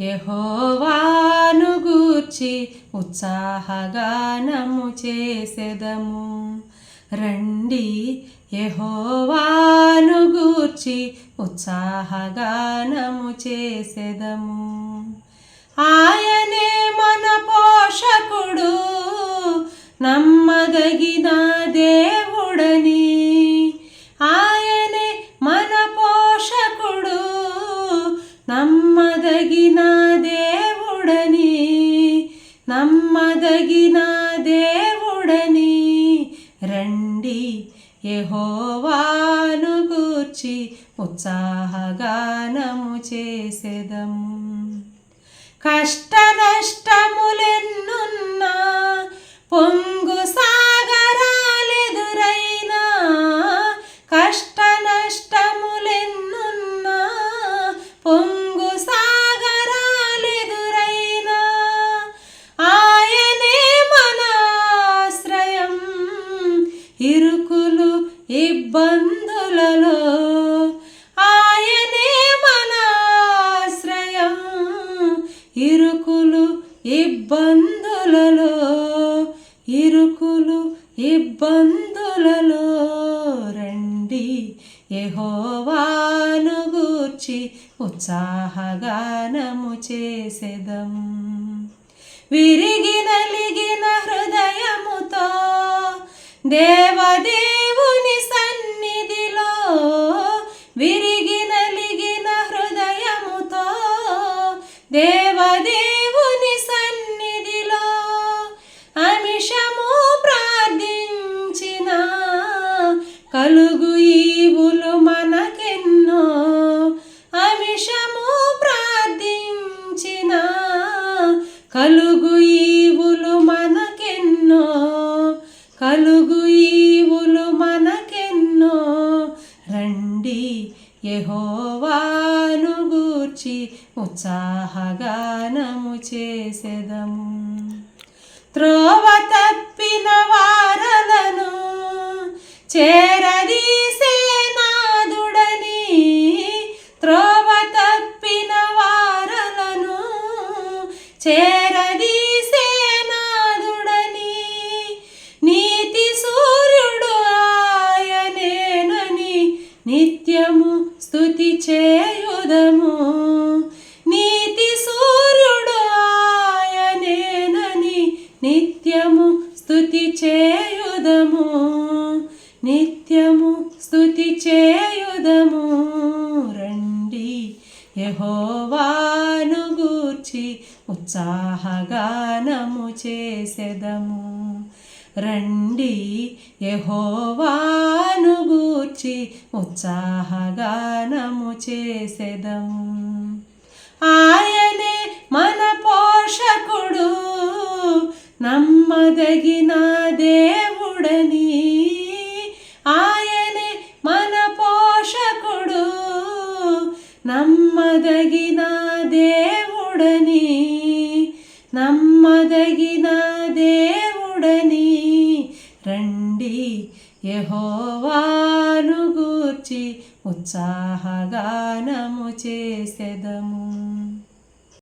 యహోవాను గూర్చి ఉత్సాహగానము చేసెదము. రండి యహోవాను గూర్చి ఉత్సాహగానము చేసెదము. ఆయనే మన పోషకుడు నమ్మదగిన దేవుడని రండి. యెహోవాను గూర్చి ఉత్సాహగానము చేసేదము. కష్ట నష్టములెన్నున్న ఇబ్బందులలో ఆయనే మన ఆశ్రయం. ఇరుకులు ఇబ్బందులలో ఇరుకులు ఇబ్బందులలో రండి. యెహోవాను గూర్చి ఉత్సాహగానము చేసెదం. విరిగి నలిగిన హృదయముతో దేవదే దేవదేవుని సన్నిధిలో అమిషము ప్రార్థించిన. కలుగు ఈవులు మనకెన్నో అమిషము ప్రార్థించిన. కలుగు ఈవులు మనకెన్నో కలుగు ఈవులు మనకెన్నో. రండి యెహోవాను గూర్చి ఉత్సాహగానము చేసెదము. త్రోవ తప్పిన వారలను చేరదీసే నాదుడని త్రోవ తప్పిన వారలను చేరదీసే చేయుదము. నీతి సూర్యుడు ఆయనేనని నిత్యము స్తుతి చేయుదము. నిత్యము స్తుతి చేయుదము. రండి యహోవాను గూర్చి ఉత్సాహగానము చేసెదము. రండి యెహోవాను గూర్చి ఉత్సాహగానము చేసెదము ఆయనే మన పోషకుడు నమ్మదగిన దేవుడని. ఆయనే మన పోషకుడు నమ్మదగిన దేవుడని. నమ్మ వాను గూర్చి ఉత్సాహగానము చేసెదము.